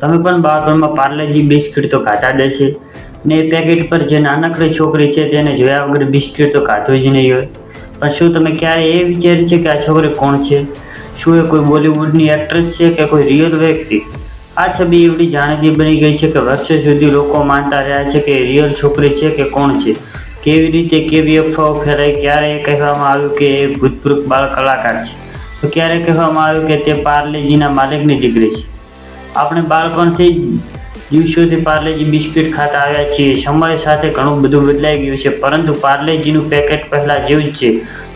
તમે પણ બાળપણમાં પાર્લેજી બિસ્કિટ તો ખાતા હશે ને એ પેકેટ પર જે નાનકડી છોકરી છે તેને જોયા વગર બિસ્કિટ તો ખાતું જ નહીં હોય. પણ શું તમે ક્યારે એ વિચાર્યું છે કે આ છોકરી કોણ છે? શું એ કોઈ બોલિવૂડની એક્ટ્રેસ છે કે કોઈ રિયલ વ્યક્તિ? આ છબી એવડી જાણીતી બની ગઈ છે કે વર્ષો સુધી લોકો માનતા રહ્યા છે કે રિયલ છોકરી છે કે કોણ છે? કેવી રીતે કેવી અફવાઓ ફેલાઈ, ક્યારે એ કહેવામાં આવ્યું કે એ ભૂતપૂર્વ બાળ કલાકાર છે? તો ક્યારે કહેવામાં આવ્યું કે તે પાર્લેજીના માલિકની દીકરી છે? આપણે બાળપણથી જ દિવસોથી પાર્લેજી બિસ્કિટ ખાતા આવ્યા છીએ. સમય સાથે ઘણું બધું બદલાઈ ગયું છે, પરંતુ પાર્લેજીનું પેકેટ પહેલાં જેવું જ છે.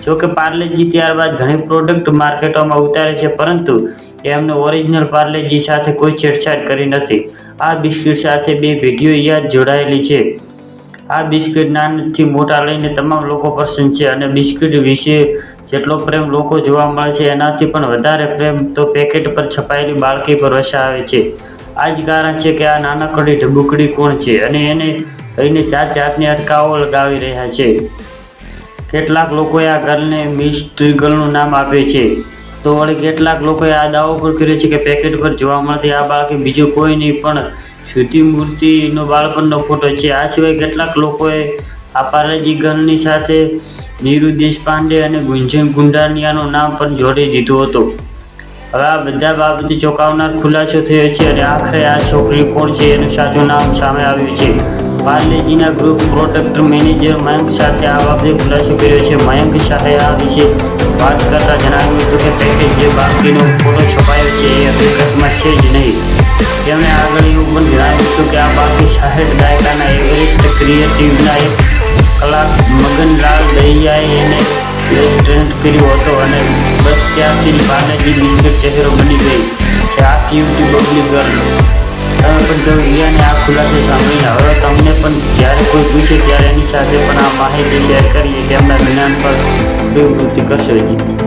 જો કે પાર્લેજી ત્યારબાદ ઘણી પ્રોડક્ટ માર્કેટોમાં ઉતારે છે, પરંતુ એમને ઓરિજિનલ પાર્લેજી સાથે કોઈ છેડછાડ કરી નથી. આ બિસ્કિટ સાથે બે પેઢીઓ યાદ જોડાયેલી છે. આ બિસ્કિટ નાનથી મોટા લઈને તમામ લોકો પસંદ છે અને બિસ્કિટ વિશે જેટલો પ્રેમ લોકો જોવા મળે છે, એનાથી પણ વધારે પ્રેમ તો પેકેટ પર છપાયેલી બાળકી પર વસાવે છે. આ જ કારણ છે કે આ નાનકડી ઢબુકડી કોણ છે અને એને લઈને જાત જાતની અટકાવો લગાવી રહ્યા છે. કેટલાક લોકોએ આ ગર્લને મિસ્ટ્રી ગર્લનું નામ આપ્યું છે. તો વળી કેટલાક લોકોએ આ દાવો પણ કર્યો છે કે પેકેટ પર જોવા મળતી આ બાળકી બીજું કોઈ નહીં, પણ શ્રુતિ મૂર્તિનો બાળપણનો ફોટો છે. આ સિવાય કેટલાક લોકોએ આ પારેજી ગર્લની સાથે નીરુ દેશપાંડે અને ગુંજન ગુંડાનિયાનું નામ પણ જોડી દીધું હતું. હવે આ બધા બાબતે ચોંકાવનાર ખુલાસો થયો છે અને આખરે આ છોકરી કોણ છે એનું સાચું નામ સામે આવ્યું છે. પાર્લેજીના ગ્રુપ પ્રોડક્ટ મેનેજર મયંક સાથે આ બાબતે ખુલાસો કર્યો છે. મયંક શાહે આ વિશે વાત કરતા જણાવ્યું હતું કે પેકેજ જે બાકીનો ફોટો છપાયો છે એ હકીકતમાં છે જ નહીં. તેમણે આગળ એવું પણ જણાવ્યું હતું કે આ બાકી સાઠ દાયકાના એવરેસ્ટ ક્રિએટિવના એક કલાક મગનલાલ દહિયાએ એને ટ્રેન્ડ કર્યો હતો અને બસ ત્યાંથી બાલાજી બિસ્કટ ચહેરો બની ગઈ. કે આ ક્યુટી બબલી ગર્લ તમે પણ જો રિયાને આ ખુલાસો સાંભળીને હવે તમને પણ જ્યારે કોઈ પૂછે ત્યારે એની સાથે પણ આ માહિતી શેર કરીએ તેમના જ્ઞાન પર પ્રવૃત્તિ કરશો